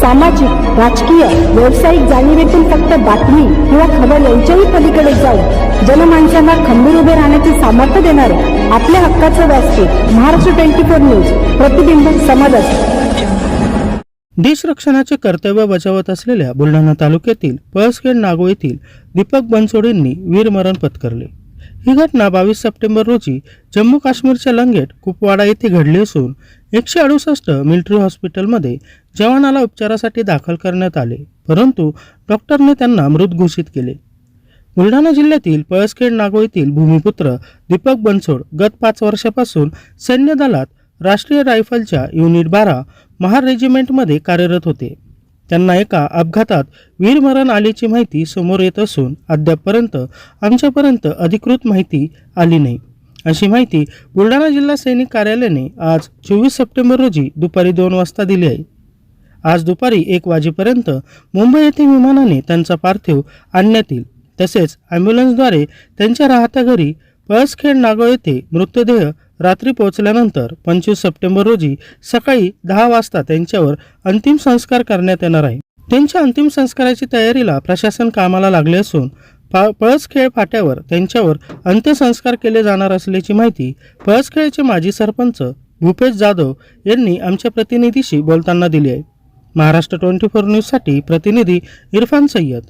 सामाजिक राजकीय व्यावसायिक जाणीवेतून फक्त बातमी किंवा खबर यांच्याही पलीकडे जाऊन जनमानसांना खंबीर उभे राहण्याचे सामर्थ्य देणारे आपल्या हक्काचं व्यासपीठ महाराष्ट्र ट्वेंटी फोर न्यूज प्रतिबिंब समाजात देश रक्षणाचे कर्तव्य बजावत असलेल्या बुलढाणा तालुक्यातील पळसखेड नागो येथील दीपक बनसोडेंनी वीरमरण पत्करले. ही घटना बावीस सप्टेंबर रोजी जम्मू काश्मीरच्या लंगेट कुपवाडा येथे घडली असून एकशे अडुसष्ट मिलिटरी हॉस्पिटलमध्ये जवानाला उपचारासाठी दाखल करण्यात आले परंतु डॉक्टरने त्यांना मृत घोषित केले. बुलढाणा जिल्ह्यातील पळसखेड नागो येथील भूमिपुत्र दीपक बनसोड गत पाच वर्षापासून सैन्य दलात राष्ट्रीय रायफलच्या युनिट बारा महार रेजिमेंटमध्ये कार्यरत होते. त्यांना एका अपघातात वीरमरण आल्याची माहिती समोर येत असून अद्यापपर्यंत आमच्यापर्यंत अधिकृत माहिती आली नाही. अशी माहिती बुलढाणा जिल्हा सैनिक कार्यालयाने आज चोवीस सप्टेंबर रोजी दुपारी दोन वाजता दिली आहे. आज दुपारी एक वाजेपर्यंत मुंबई येथे विमानाने त्यांचा पार्थिव आणण्यात येईल. तसेच ॲम्ब्युलन्सद्वारे त्यांच्या राहत्या घरी पळसखेड नागो येथे मृतदेह रात्री पोहोचल्यानंतर पंचवीस सप्टेंबर रोजी सकाळी दहा वाजता त्यांच्यावर अंतिम संस्कार करण्यात येणार आहे. त्यांच्या अंतिम संस्काराची तयारीला प्रशासन कामाला लागले असून पा पळसखेळ फाट्यावर त्यांच्यावर अंत्यसंस्कार केले जाणार असल्याची माहिती पळसखेळचे माजी सरपंच भूपेश जाधव यांनी आमच्या प्रतिनिधीशी बोलताना दिली आहे. महाराष्ट्र ट्वेंटी फोर न्यूजसाठी प्रतिनिधी इरफान सय्यद.